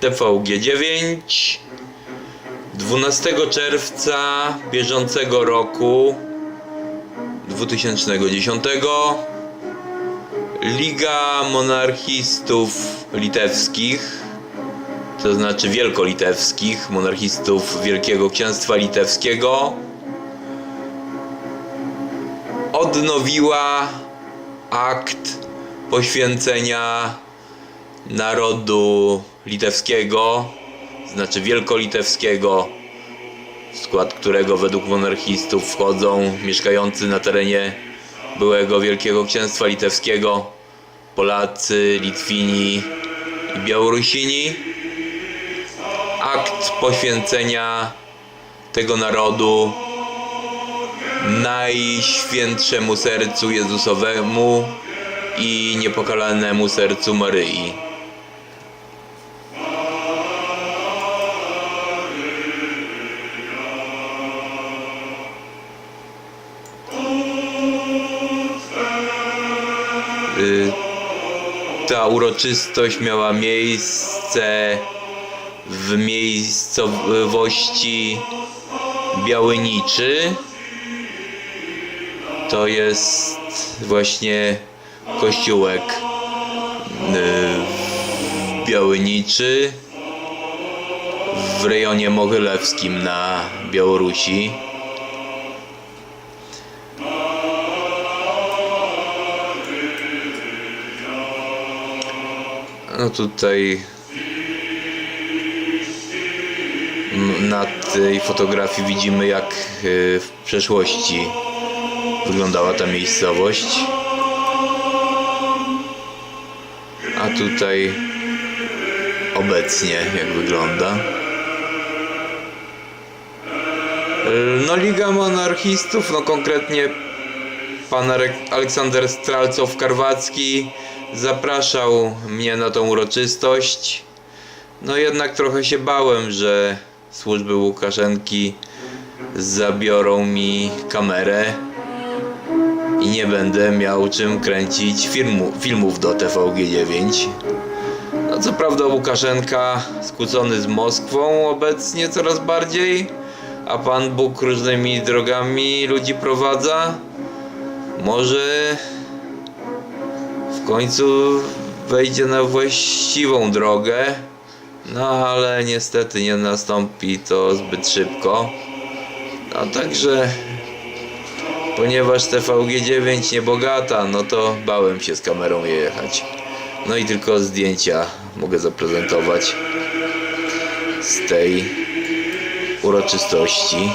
TVG9 12 czerwca bieżącego roku 2010 Liga Monarchistów Litewskich to znaczy wielkolitewskich monarchistów Wielkiego Księstwa Litewskiego odnowiła akt poświęcenia narodu litewskiego, znaczy wielkolitewskiego, w skład którego według monarchistów wchodzą mieszkający na terenie byłego Wielkiego Księstwa Litewskiego Polacy, Litwini i Białorusini. Akt poświęcenia tego narodu Najświętszemu Sercu Jezusowemu i Niepokalanemu Sercu Maryi. Ta uroczystość miała miejsce w miejscowości Białyniczy. To jest właśnie kościółek y, w Białyniczy w rejonie Mochylewskim na Białorusi. No tutaj na tej fotografii widzimy jak y, w przeszłości wyglądała ta miejscowość. A tutaj obecnie jak wygląda. Y, No Liga Monarchistów, no konkretnie pan Aleksander Stralcow-Karwacki zapraszał mnie na tą uroczystość. No jednak trochę się bałem, że służby Łukaszenki zabiorą mi kamerę i nie będę miał czym kręcić filmu, filmów do TVG9. No co prawda Łukaszenka skłócony z Moskwą obecnie coraz bardziej, a Pan Bóg różnymi drogami ludzi prowadza. Może w końcu wejdzie na właściwą drogę, no ale niestety nie nastąpi to zbyt szybko. No także ponieważ TVG9 niebogata, no to bałem się z kamerą jechać. No i tylko zdjęcia mogę zaprezentować z tej uroczystości.